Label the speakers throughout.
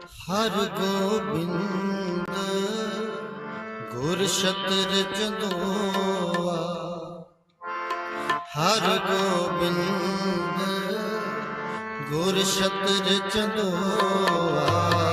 Speaker 1: ਹਰ ਗੋਬਿੰਦ ਗੁਰ ਸ਼ਤਰ ਚੰਦੋਆ ਹਰ ਗੋਬਿੰਦ ਗੁਰ ਸ਼ਤਰ ਚੰਦੋਆ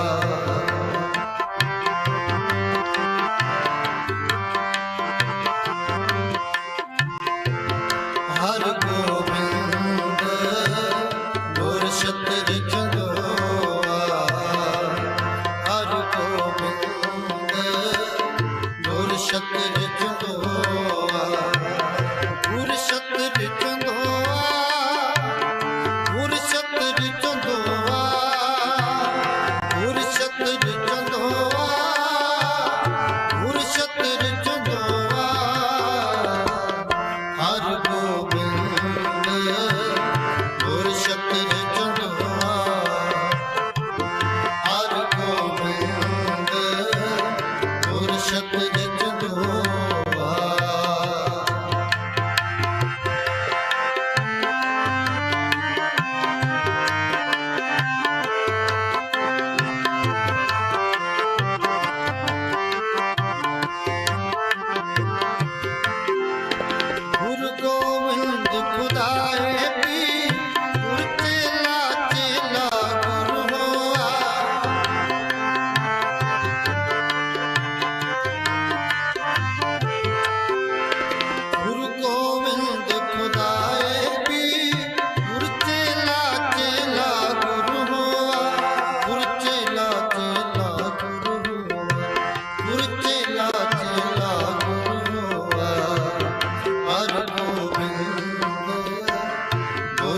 Speaker 1: शत्रु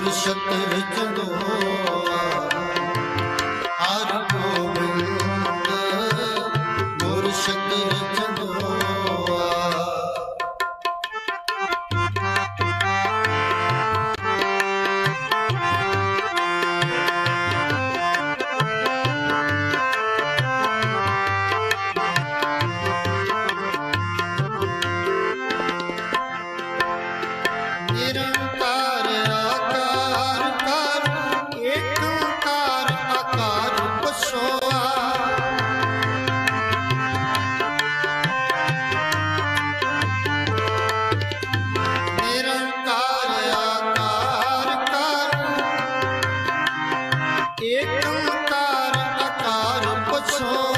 Speaker 1: ਨਛਤਰ ਚੰਦੋ। એક કાર કાર પછો.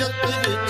Speaker 1: शक्ति